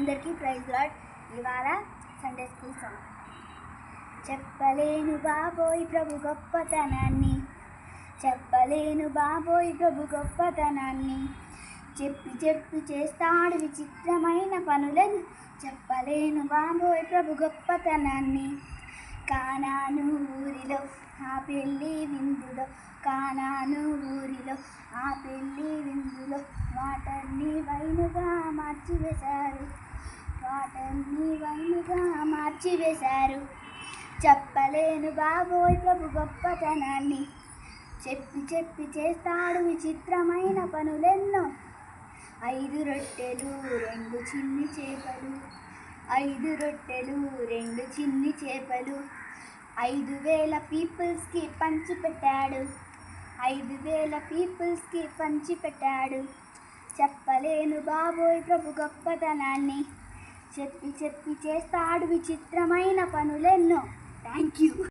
అందరికీ praise lord. ఇవాళ Sunday school song చెప్పలేను బాబోయ్ ప్రభు గొప్పతనాన్ని. చెప్పలేను బాబోయ్ ప్రభు గొప్పతనాన్ని. చెప్పి చెప్పి చేస్తాడు విచిత్రమైన పనులను. చెప్పలేను బాబోయ్ ప్రభు గొప్పతనాన్ని. కానాను ఊరిలో ఆ పెళ్ళి విందులో కానాను ఊరిలో ఆ పెళ్ళి విందు వాటర్ని వైనుగా మార్చివేశారు. వాటర్ని వైనుగా మార్చివేశారు. చెప్పలేను బాబోయ్ ప్రభు గొప్పతనాన్ని. చెప్పి చెప్పి చేస్తాడు విచిత్రమైన పనులెన్నో. ఐదు రొట్టెలు రెండు చిన్ని చేపలు. ఐదు రొట్టెలు రెండు చిన్ని చేపలు. ఐదు వేల పీపుల్స్కి పంచిపెట్టాడు. ఐదు వేల పీపుల్స్కి పంచిపెట్టాడు. చెప్పలేను బాబోయ్ ప్రభు గొప్పతనాన్ని. చెప్పి చెప్పి చేస్తాడు విచిత్రమైన పనులెన్నో. Thank you